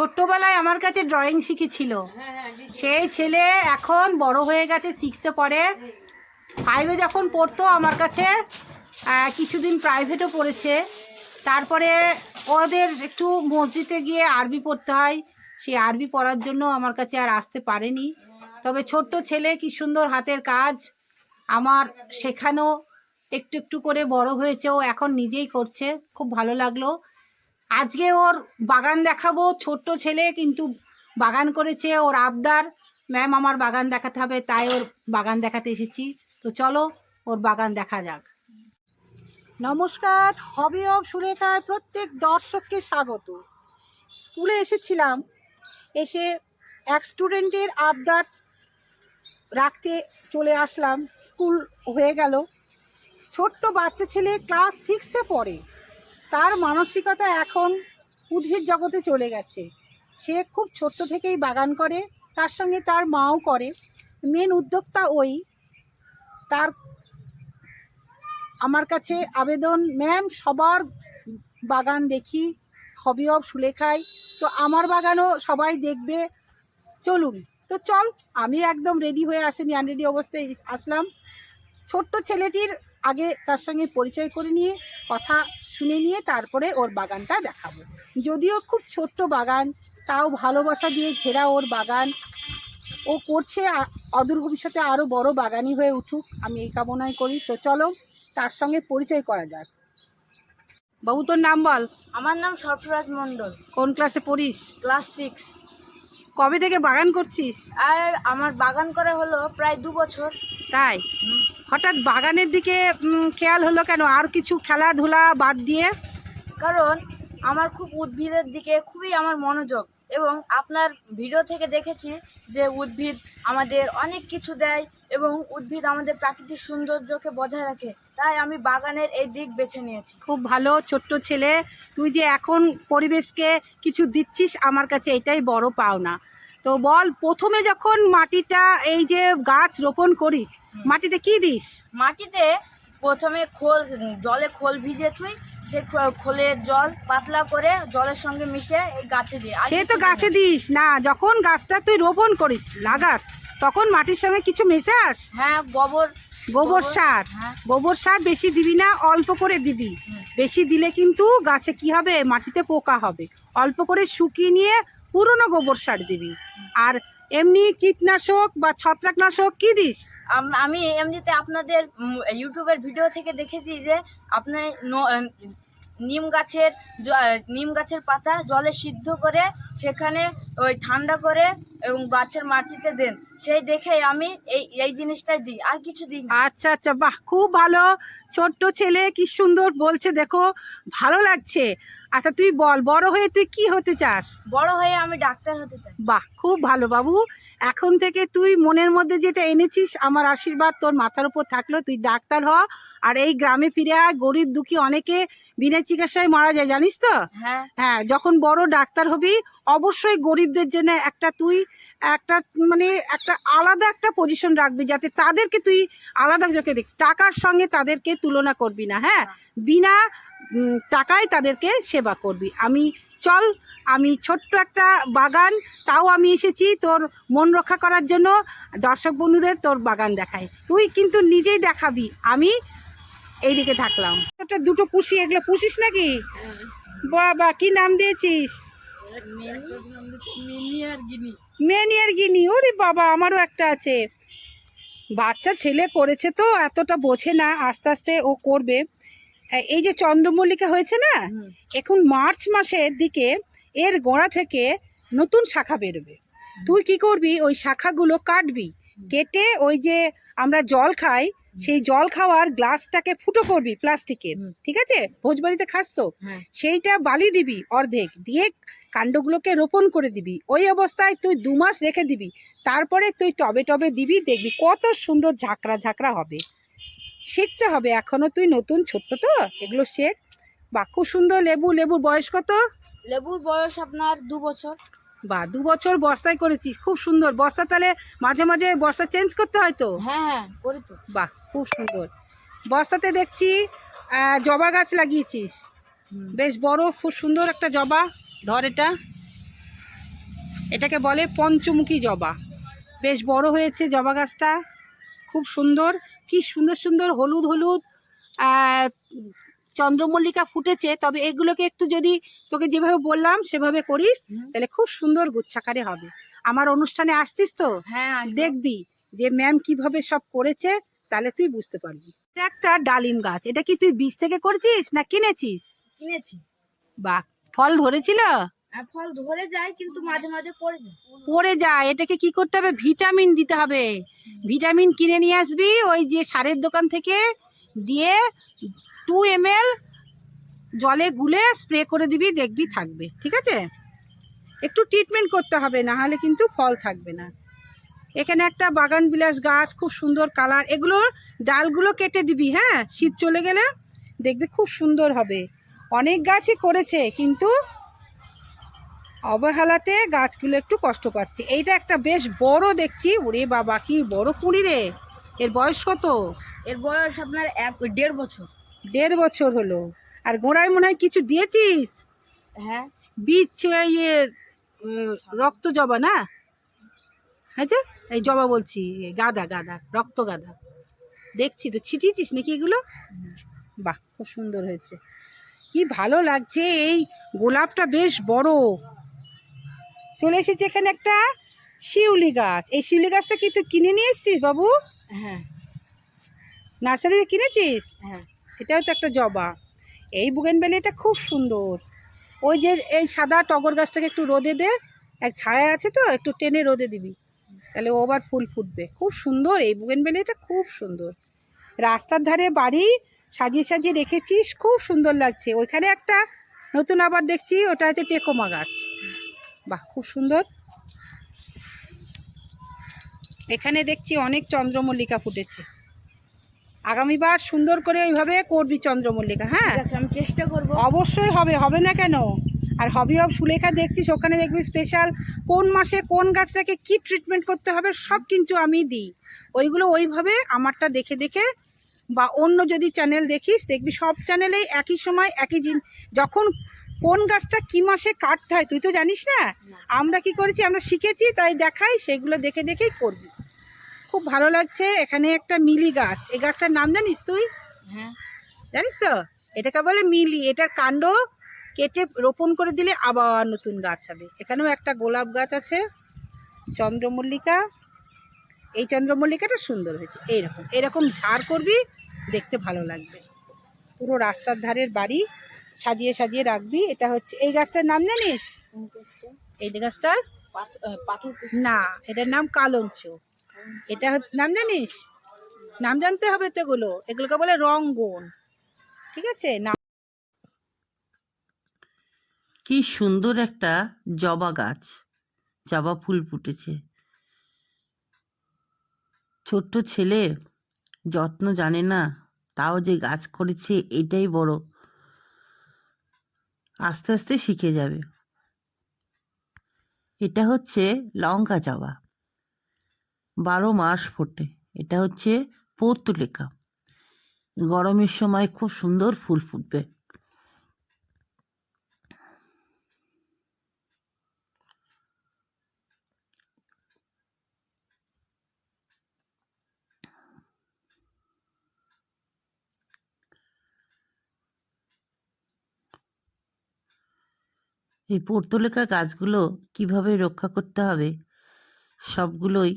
ছোট্টবেলায় আমার কাছে ড্রয়িং শিখেছিল। সেই ছেলে এখন বড় হয়ে গেছে সিক্সে পড়ে। ফাইভে যখন পড়তো আমার কাছে কিছুদিন প্রাইভেটও পড়েছে। তারপরে ওদের একটু মসজিদে গিয়ে আরবি পড়তে হয়। সেই আরবি পড়ার জন্য আমার কাছে আর আসতে পারেনি। তবে ছোট্ট ছেলে কি সুন্দর হাতের কাজ। আমার শেখানো একটু একটু করে বড় হয়েছে ও এখন নিজেই করছে। খুব ভালো লাগল। আজকে ওর বাগান দেখাবো, ছোট্ট ছেলে কিন্তু বাগান করেছে, ওর আবদার। ম্যাম আমার বাগান দেখাতে হবে, তাই ওর বাগান দেখাতে এসেছি। তো চলো, ওর বাগান দেখা যাক। নমস্কার হবি অফ সুরেখায় প্রত্যেক দর্শককে স্বাগত। স্কুলে এসেছিলাম, এসে এক স্টুডেন্টের আবদার রাখতে চলে আসলাম। স্কুল হয়ে গেল। ছোট্ট বাচ্চা ছেলে ক্লাস সিক্সে পড়ে। তার মানসিকতা এখন উদ্ভিদ জগতে চলে গেছে। সে খুব ছোট্ট থেকেই বাগান করে, তার সঙ্গে তার মাও করে। মেন উদ্যোক্তা ওই। তার আমার কাছে আবেদন, ম্যাম, সবার বাগান দেখি হবি অফ সুলেখায় তো আমার বাগানও সবাই দেখবে, চলুন। তো চল, আমি একদম রেডি হয়ে আসেনি আনরেডি অবস্থায় আসলাম। ছোট্ট ছেলেটির আগে তার সঙ্গে পরিচয় করে নিয়ে কথা শুনে নিয়ে তারপরে ওর বাগানটা দেখাবো। যদিও খুব ছোট্ট বাগান তাও ভালোবাসা দিয়ে ঘেরা ওর বাগান। ও করছে অদূর ভবিষ্যতে আরও বড় বাগানি হয়ে উঠুক আমি এই কামনাই করি। তো চলো তার সঙ্গে পরিচয় করা যাক। বাবু তোর নাম বল? আমার নাম সরফরাজ মণ্ডল। কোন ক্লাসে পড়িস? Class six. কবে থেকে বাগান করছিস? আর আমার বাগান করা হলো প্রায় দু বছর। তাই? হঠাৎ বাগানের দিকে খেয়াল হলো কেন? আর কিছু খেলাধুলা বাদ দিয়ে? কারণ আমার খুব উদ্ভিদের দিকে খুবই আমার মনোযোগ এবং আপনার ভিডিও থেকে দেখেছি যে উদ্ভিদ আমাদের অনেক কিছু দেয় এবং উদ্ভিদ আমাদের প্রাকৃতিক সৌন্দর্যকে বজায় রাখে। তাই আমি বাগানের এই দিক বেছে নিয়েছি। খুব ভালো ছোট্ট ছেলে। তুই যে এখন পরিবেশকে কিছু দিচ্ছিস আমার কাছে এটাই বড় পাওনা। তো বল প্রথমে যখন মাটিটা এই যে গাছ রোপণ করিস মাটিতে কি দিস? মাটিতে প্রথমে খোল জলে খোল ভিজে থুই সে খোলের জল পাতলা করে জলের সঙ্গে মিশে এই গাছে দিই সে তো গাছে দিস না যখন গাছটা তুই রোপণ করিস লাগাস তখন মাটির সঙ্গে কিছু মেশাস? হ্যাঁ গোবর গোবর সার? হ্যাঁ। গোবর সার বেশি দিবি না অল্প করে দিবি। বেশি দিলে কিন্তু গাছে কি হবে? মাটিতে পোকা হবে। অল্প করে শুকিয়ে নিয়ে পুরনো গোবর সার দিবি। আর এমনি কীটনাশক বা ছত্রাকনাশক কি দিস? আমি এমনিতে আপনাদের ইউটিউবের ভিডিও থেকে দেখেছি যে আপনি নিম গাছের নিম গাছের পাতা জলে সিদ্ধ করে সেখানে ওই ঠান্ডা করে এবং গাছের মাটিতে দেন। সেই দেখে আমি এই এই জিনিসটাই দিই আর কিছু দিই আচ্ছা আচ্ছা বাহ খুব ভালো। ছোট্ট ছেলে কি সুন্দর বলছে দেখো ভালো লাগছে। আচ্ছা তুই বল বড় হয়ে তুই কি হতে চাস? বড় হয়ে আমি ডাক্তার হতে চাই। বাহ খুব ভালো বাবু। এখন থেকে তুই মনের মধ্যে যেটা এনেছিস আমার আশীর্বাদ তোর মাথার উপর থাকল। তুই ডাক্তার হ আর এই গ্রামে ফিরে আয়। গরিব দুঃখী অনেকে বিনা চিকিৎসায় মারা যায় জানিস তো? হ্যাঁ। হ্যাঁ যখন বড় ডাক্তার হবি অবশ্যই গরিবদের জন্য একটা তুই একটা মানে একটা আলাদা একটা পজিশন রাখবি যাতে তাদেরকে তুই আলাদা চোখে দেখ টাকার সঙ্গে তাদেরকে তুলনা করবি না হ্যাঁ? বিনা টাকায় তাদেরকে সেবা করবি। আমি চল আমি ছোট্ট একটা বাগান তাও আমি এসেছি তোর মন রক্ষা করার জন্য দর্শক বন্ধুদের তোর বাগান দেখাই। তুই কিন্তু নিজেই দেখাবি আমি এইদিকে থাকলাম। একটা দুটো পুষি এগুলো পুষিস নাকি? বাবা কি নাম দিয়েছিস? মেনিয়ার গিনি। ওরে বাবা আমারও একটা আছে। বাচ্চা ছেলে করেছে তো এতটা বোঝে না আস্তে আস্তে ও করবে। এই যে চন্দ্রমল্লিকা হয়েছে না এখন মার্চ মাসের দিকে এর গোড়া থেকে নতুন শাখা বেরোবে। তুই কি করবি? ওই শাখাগুলো কাটবি কেটে ওই যে আমরা জল খাই সেই জল খাওয়ার গ্লাসটাকে ফুটো করবি প্লাস্টিকের ঠিক আছে? ভোজবাড়িতে খাস তো? হ্যাঁ। সেইটা বালি দিবি অর্ধেক দিয়ে কাণ্ডগুলোকে রোপণ করে দিবি। ওই অবস্থায় তুই দু মাস রেখে দিবি। তারপরে তুই টবে টবে দিবি দেখবি কত সুন্দর ঝাঁকড়া ঝাঁকড়া হবে। শিখতে হবে এখনও তুই নতুন ছোট্ট তো এগুলো শেখ। বা খুব সুন্দর লেবু লেবুর বয়স কত? লেবুর বয়স আপনার দু বছর। বা দু বছর বস্তায় করেছিস খুব সুন্দর। বস্তা তাহলে মাঝে মাঝে বস্তা চেঞ্জ করতে হয় তো? হ্যাঁ হ্যাঁ করি তো। বাহ খুব সুন্দর। বস্তাতে দেখছি জবা গাছ লাগিয়েছিস। বেশ বড় খুব সুন্দর একটা জবা ধর এটা। এটাকে বলে পঞ্চমুখী জবা। বেশ বড় হয়েছে জবা গাছটা খুব সুন্দর। কি সুন্দর সুন্দর হলুদ হলুদ চন্দ্রমল্লিকা ফুটেছে তবে এগুলোকে একটু যদি তোকে যেভাবে বললাম সেভাবে করিস তাহলে খুব সুন্দর গুচ্ছাকারে হবে। আমার অনুষ্ঠানে আসছিস তো? হ্যাঁ দেখবি যে ম্যাম কীভাবে সব করেছে তাহলে তুই বুঝতে পারবি। এটা একটা ডালিম গাছ এটা কি তুই বীজ থেকে করেছিস না কিনেছিস? কিনেছি। বা ফল ধরেছিল? ফল ধরে যায় কিন্তু মাঝে মাঝে পড়ে যায়। পড়ে যায় এটাকে কি করতে হবে? ভিটামিন দিতে হবে। ভিটামিন কিনে নিয়ে আসবি ওই যে সারের দোকান থেকে দিয়ে টু এম জলে গুলে স্প্রে করে দিবি, দেখবি থাকবে, ঠিক আছে? একটু ট্রিটমেন্ট করতে হবে, না হলে কিন্তু ফল থাকবে না। এখানে একটা বাগান বিলাস গাছ, খুব সুন্দর কালার এগুলোর ডালগুলো কেটে দিবি হ্যাঁ? শীত চলে গেলে দেখবি খুব সুন্দর হবে। অনেক গাছই করেছে, কিন্তু অবহেলাতে গাছগুলো একটু কষ্ট পাচ্ছে। এইটা একটা বেশ বড় দেখছি, ওরে বাবা, কি বড় কুড়ি রে! এর বয়স কত? এর বয়স আপনার এক, দেড় বছর। দেড় বছর হলো। আর গোড়ায় মনে হয় কিছু দিয়েছিস? হ্যাঁ। বীজ ইয়ে রক্ত জবা না? হ্যাঁ এই জবা বলছি গাদা গাদা রক্ত গাদা। দেখছি তো ছিটিয়েছিস নাকি এগুলো? বাহ খুব সুন্দর হয়েছে। কি ভালো লাগছে এই গোলাপটা বেশ বড়। চলে এসেছে এখানে একটা শিউলি গাছ। এই শিউলি গাছটা কি তুই কিনে নিয়ে এসছিস বাবু? হ্যাঁ। নার্সারিতে কিনেছিস? হ্যাঁ। এটাও তো একটা জবা। এই বুগেনবেলিটা খুব সুন্দর। ওই যে এই সাদা টগর গাছটাকে একটু রোদে দে, এক ছায়া আছে তো, একটু টেনে রোদে দিবি। তাহলে ও আবার ফুল ফুটবে। খুব সুন্দর, এই বুগেনবেলিটা খুব সুন্দর। রাস্তার ধারে বাড়ি সাজিয়ে সাজিয়ে রেখেছিস, খুব সুন্দর লাগছে। ওইখানে একটা নতুন আবার দেখছি, ওটা হচ্ছে টেকোমা গাছ। বাহ, খুব সুন্দর। এখানে দেখছি অনেক চন্দ্রমল্লিকা ফুটেছে। আগামীবার সুন্দর করে ওইভাবে করবি চন্দ্রমল্লিকা হ্যাঁ? আমি চেষ্টা করব। অবশ্যই হবে হবে না কেন? আর হবি অফ সুলেখা দেখছিস ওখানে দেখবি স্পেশাল কোন মাসে কোন গাছটাকে কি ট্রিটমেন্ট করতে হবে সব কিন্তু আমি দিই। ওইগুলো ওইভাবে আমারটা দেখে দেখে বা অন্য যদি চ্যানেল দেখিস দেখবি সব চ্যানেলেই একই সময় একই জিন যখন কোন গাছটা কি মাসে কাটতে হয় তুই তো জানিস না। আমরা কি করেছি আমরা শিখেছি তাই দেখাই সেগুলো দেখে দেখেই করবি। খুব ভালো লাগছে। এখানে একটা মিলি গাছ। এই গাছটার নাম জানিস তুই? হ্যাঁ। জানিস তো? এটাকে বলে মিলি। এটার কাণ্ড কেটে রোপণ করে দিলে আবার নতুন গাছ হবে। এখানেও একটা গোলাপ গাছ আছে। চন্দ্রমল্লিকা। এই চন্দ্রমল্লিকাটা সুন্দর হয়েছে। এইরকম। এরকম ঝাড় করবি দেখতে ভালো লাগবে। পুরো রাস্তার ধারের বাড়ি সাজিয়ে সাজিয়ে রাখবি। এটা হচ্ছে এই গাছটার নাম জানিস? এই গাছটার? পাথ- পাথর না এটার নাম কালঞ্চ। এটা নাম জানিস? নাম জানতে হবে তো এগুলো। এগুলোকে বলে রঙ্গন ঠিক আছে? না কি সুন্দর একটা জবা গাছ। জবা ফুল ফুটেছে। ছোট্ট ছেলে যত্ন জানে না, তাও যে গাছ করেছে, এটাই বড়। আস্তে আস্তে শিখে যাবে। এটা হচ্ছে লঙ্কা জবা। বারো মাস ফোটে। এটা হচ্ছে পর্তুলেকা গরমের সময় খুব সুন্দর ফুল ফুটবে। এই পর্তুলেকা গাছগুলো কীভাবে রক্ষা করতে হবে? সবগুলোই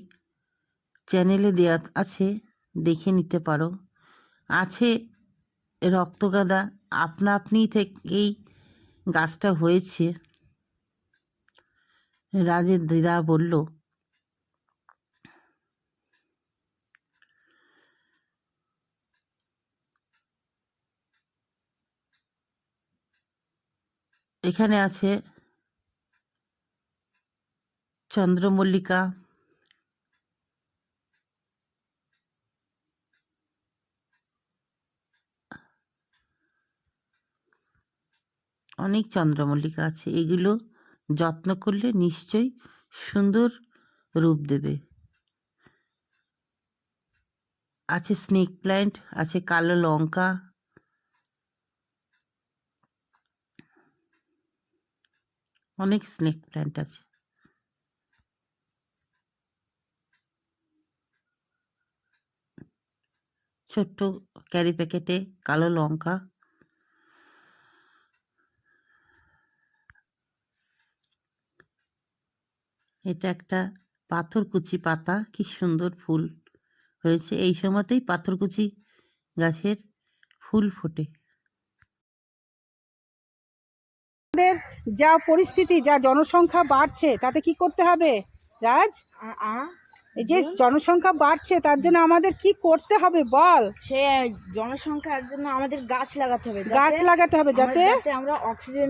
চ্যানেলে দেয়া আছে, দেখে নিতে পারো। আছে রক্তগাদা আপনা আপনি থেকেই গাছটা হয়েছে। রাজের দিদা বলল, এখানে আছে চন্দ্রমল্লিকা অনেক চন্দ্রমল্লিকা আছে, এগুলো যত্ন করলে নিশ্চয়ই সুন্দর রূপ দেবে। আছে স্নেক প্ল্যান্ট আছে কালো লঙ্কা। অনেক স্নেক প্ল্যান্ট আছে। ছোট্ট ক্যারি প্যাকেটে কালো লঙ্কা। এটা একটা পাথরকুচি পাতা, কি সুন্দর ফুল হয়েছে। এই সময়তেই পাথরকুচি গাছের ফুল ফোটে। আমাদের যা পরিস্থিতি, যা জনসংখ্যা বাড়ছে, তাতে কি করতে হবে? রাজ? এই যে জনসংখ্যা বাড়ছে তার জন্য আমাদের কি করতে হবে বল? সে জনসংখ্যার জন্য আমাদের গাছ লাগাতে হবে গাছ লাগাতে হবে যাতে আমরা অক্সিজেন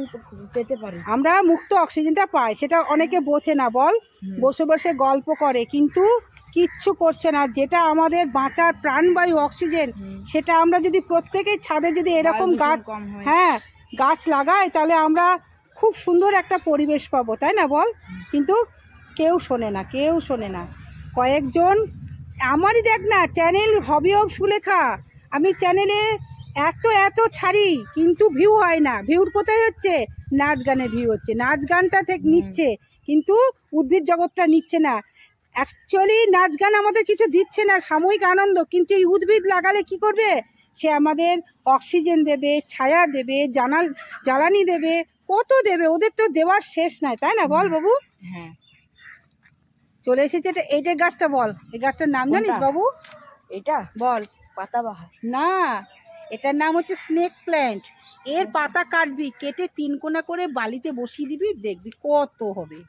পেতে পারি। আমরা মুক্ত অক্সিজেনটা পাই সেটা অনেকে বোঝে না বল? বসে বসে গল্প করে কিন্তু কিচ্ছু করছে না। যেটা আমাদের বাঁচার প্রাণবায়ু অক্সিজেন সেটা আমরা যদি প্রত্যেকেই ছাদে যদি এরকম গাছ হ্যাঁ। গাছ লাগাই তাহলে আমরা খুব সুন্দর একটা পরিবেশ পাবো তাই না বল? কিন্তু কেউ শোনে না কেউ শোনে না। কয়েকজন আমারই দেখ না চ্যানেল হবি অফ সুলেখা। আমি চ্যানেলে এত এত ছাড়ি কিন্তু ভিউ হয় না। ভিউর কোথায় হচ্ছে? নাচ গানে ভিউ হচ্ছে। নাচ গানটা থেকে নিচ্ছে কিন্তু উদ্ভিদ জগৎটা নিচ্ছে না। অ্যাকচুয়ালি নাচ গান আমাদের কিছু দিচ্ছে না সাময়িক আনন্দ কিন্তু এই উদ্ভিদ লাগালে কি করবে? সে আমাদের অক্সিজেন দেবে ছায়া দেবে জানাল জ্বালানি দেবে কত দেবে? ওদের তো দেওয়ার শেষ নাই তাই না বল বাবু? হ্যাঁ। চলে এসেছে এটা এইটা গাছটা বল। এই গাছটার নাম জানিস বাবু? এটা বল। পাতাবাহার। না এটার নাম হচ্ছে স্নেক প্ল্যান্ট এর পাতা কাটবি কেটে তিন কোনা করে বালিতে বসিয়ে দিবি দেখবি কত হবে।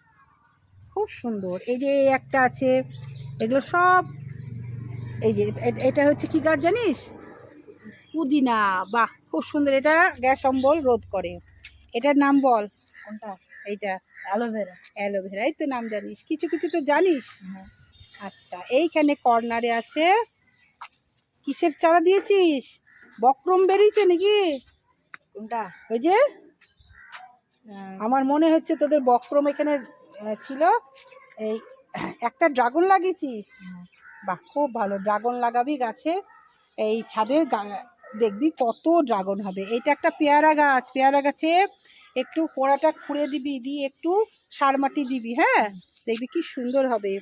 খুব সুন্দর। এই যে এই একটা আছে এগুলো সব এই যে এটা হচ্ছে কি গাছ জানিস? পুদিনা। বাহ খুব সুন্দর। এটা গ্যাস অম্বল রোধ করে। এটার নাম বল। কোনটা? এইটা। অ্যালোভেরা। অ্যালোভেরাই তো নাম জানিস। কিছু কিছু তো জানিস। হ্যাঁ। আচ্ছা এইখানে কর্নারে আছে। কিসের চারা দিয়েছিস? বক্রম বেরিয়েছে নাকি? কোনটা? ওই যে আহ, আমার মনে হচ্ছে তোদের বক্রম এখানে ছিল। এই একটা ড্রাগন লাগিয়েছিস? হ্যাঁ। বাহ খুব ভালো। ড্রাগন লাগাবি গাছে। এই ছাদের দেখবি কত ড্রাগন হবে। এটা একটা পেয়ারা গাছ। পেয়ারা গাছে একটু কোড়াটা খুঁড়ে দিবি, দিয়ে একটু সার মাটি দিবি হ্যাঁ? দেখবি কি সুন্দর হবে।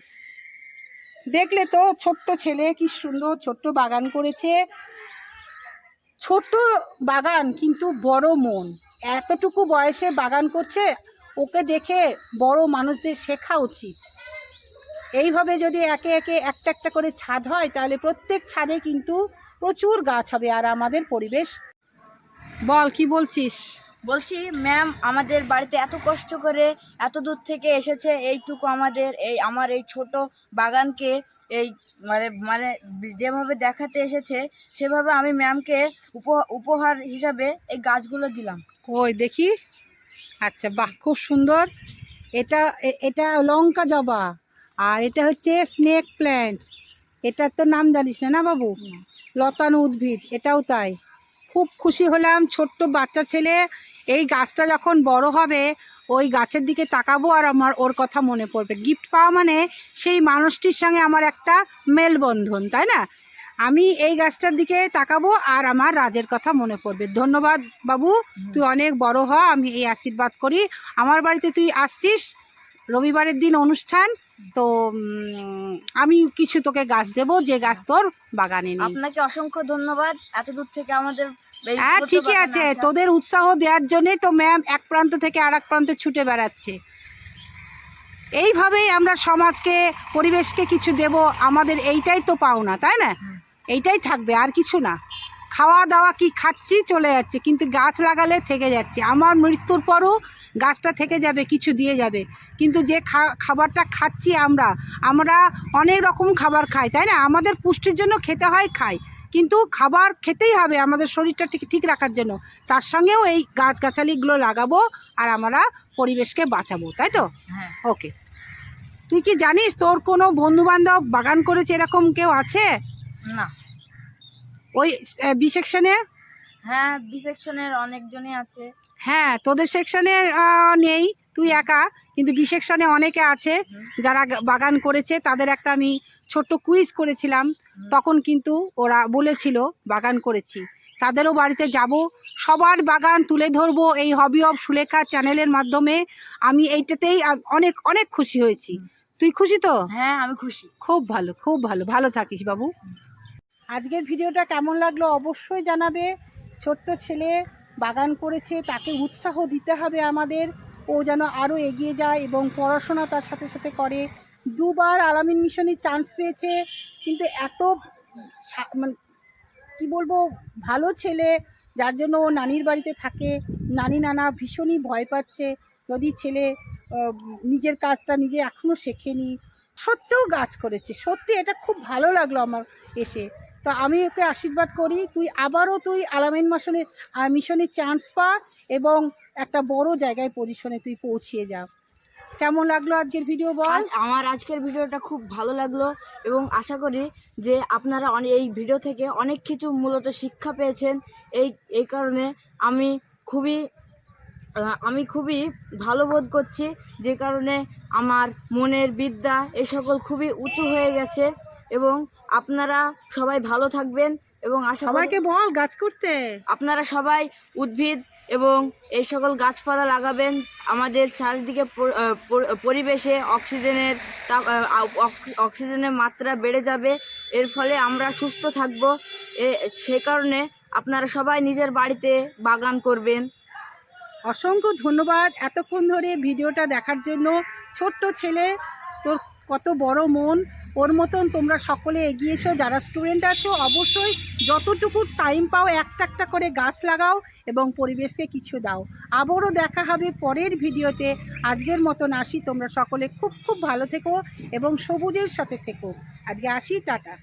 দেখলে তো ছোট্ট ছেলে কি সুন্দর, ছোট্ট বাগান করেছে। ছোট্ট বাগান কিন্তু বড় মন। এতটুকু বয়সে বাগান করছে, ওকে দেখে বড় মানুষদের শেখা উচিত। এইভাবে যদি একে একে একটা একটা করে ছাদ হয়, তাহলে প্রত্যেক ছাদে কিন্তু প্রচুর গাছ হবে, আর আমাদের পরিবেশ। বল, কি বলছিস? বলছি ম্যাম আমাদের বাড়িতে এত কষ্ট করে এত দূর থেকে এসেছে এইটুকু আমাদের এই আমার এই ছোট বাগানকে এই মানে মানে যেভাবে দেখাতে এসেছে সেভাবে আমি ম্যামকে উপহার হিসাবে এই গাছগুলো দিলাম। কই দেখি? আচ্ছা বাহ খুব সুন্দর। এটা এটা লঙ্কা জবা আর এটা হচ্ছে স্নেক প্ল্যান্ট। এটার তো নাম জানিস না না বাবু? লতানো উদ্ভিদ এটাও তাই। খুব খুশি হলাম ছোট্ট বাচ্চা ছেলে এই গাছটা যখন বড় হবে, ওই গাছের দিকে তাকাবো আর আমার, ওর কথা মনে পড়বে। গিফট পাওয়া মানে সেই মানুষটির সঙ্গে আমার একটা মেলবন্ধন, তাই না? আমি এই গাছটার দিকে তাকাবো আর আমার রাজের কথা মনে পড়বে। ধন্যবাদ বাবু, তুই অনেক বড় হ, আমি এই আশীর্বাদ করি। আমার বাড়িতে তুই আসছিস? রবিবারের দিন অনুষ্ঠান তো আমি কিছু তোকে গাছ দেবো যে গাছ তোর বাগানে নেই। আপনাকে অসংখ্য ধন্যবাদ। এত দূর থেকে আমাদের হ্যাঁ ঠিকই আছে। তোদের উৎসাহ দেওয়ার জন্যই তো ম্যাম এক প্রান্ত থেকে আর এক প্রান্তে ছুটে বেড়াচ্ছে। এইভাবেই আমরা সমাজকে পরিবেশকে কিছু দেব। আমাদের এইটাই তো পাওনা তাই না। এইটাই থাকবে আর কিছু না। খাওয়া দাওয়া কি খাচ্ছি চলে যাচ্ছে কিন্তু গাছ লাগালে থেকে যাচ্ছে। আমার মৃত্যুর পরও গাছটা থেকে যাবে কিছু দিয়ে যাবে। কিন্তু যে খা- খাবারটা খাচ্ছি আমরা আমরা অনেক রকম খাবার খাই তাই না? আমাদের পুষ্টির জন্য খেতে হয় খাই। কিন্তু খাবার খেতেই হবে আমাদের শরীরটা ঠিক ঠিক রাখার জন্য। তার সঙ্গেও এই গাছগাছালিগুলো লাগাবো আর আমরা পরিবেশকে বাঁচাবো তাই তো? হ্যাঁ। ওকে। তুই কি জানিস তোর কোনো বন্ধু বান্ধব বাগান করেছে এরকম কেউ আছে? না। ওই বি সেকশনে হ্যাঁ বি সেকশনের অনেকজনই আছে। হ্যাঁ তোদের সেকশনে নেই তুই একা কিন্তু বি সেকশনে অনেকে আছে যারা বাগান করেছে তাদের একটা আমি ছোট্ট কুইজ করেছিলাম তখন কিন্তু ওরা বলেছিল বাগান করেছি। তাদেরও বাড়িতে যাব সবার বাগান তুলে ধরবো এই হবি অফ সুলেখা চ্যানেলের মাধ্যমে আমি এইটাতেই অনেক অনেক খুশি হয়েছি। তুই খুশি তো? হ্যাঁ আমি খুশি। খুব ভালো খুব ভালো ভালো থাকিস বাবু। আজকের ভিডিওটা কেমন লাগল অবশ্যই জানাবে। ছোট্ট ছেলে বাগান করেছে, তাকে উৎসাহ দিতে হবে আমাদের। ও যেন আরও এগিয়ে যায় এবং পড়াশোনা তার সাথে সাথে করে। দুবার আলামিন মিশনে চান্স পেয়েছে, কিন্তু এত মানে কী বলব, ভালো ছেলে, যার জন্য ও নানির বাড়িতে থাকে। নানি নানা ভীষণই ভয় পাচ্ছে, যদি ছেলে নিজের কাজটা নিজে এখনও শেখেনি। সত্ত্বেও গাছ করেছে, সত্যি এটা খুব ভালো লাগল আমার এসে। তো আমি ওকে আশীর্বাদ করি তুই আবারও তুই আলামিন আহ, মিশনে চান্স পা এবং একটা বড় জায়গায় পজিশনে তুই পৌঁছিয়ে যা। কেমন লাগল আজকের ভিডিও বল? আমার আজকের ভিডিওটা খুব ভালো লাগল এবং আশা করি যে আপনারা এই ভিডিও থেকে অনেক কিছু মূলত শিক্ষা পেয়েছেন। এই এই কারণে আমি খুবই আমি খুবই ভালো বোধ করছি যে কারণে আমার মনের বিদ্যা এ সকল খুবই উঁচু হয়ে গেছে এবং আপনারা সবাই ভালো থাকবেন এবং আশা সবাইকে বল গাছ করতে। আপনারা সবাই উদ্ভিদ এবং এই সকল গাছপালা লাগাবেন। আমাদের চারিদিকে পরিবেশে অক্সিজেনের অক্সিজেনের মাত্রা বেড়ে যাবে। এর ফলে আমরা সুস্থ থাকব। এ সে কারণে আপনারা সবাই নিজের বাড়িতে বাগান করবেন। অসংখ্য ধন্যবাদ এতক্ষণ ধরে ভিডিওটা দেখার জন্য। ছোট্ট ছেলে কত বড় মন। ওর মতন তোমরা সকলে এগিয়ে এসো। যারা স্টুডেন্ট আছো, অবশ্যই যতটুকু টাইম পাও, একটা একটা করে গাছ লাগাও এবং পরিবেশকে কিছু দাও। আবারও দেখা হবে পরের ভিডিওতে। আজকের মতন আসি। তোমরা সকলে খুব খুব ভালো থেকো এবং সবুজের সাথে থেকো। আজকে আসি, টাটা।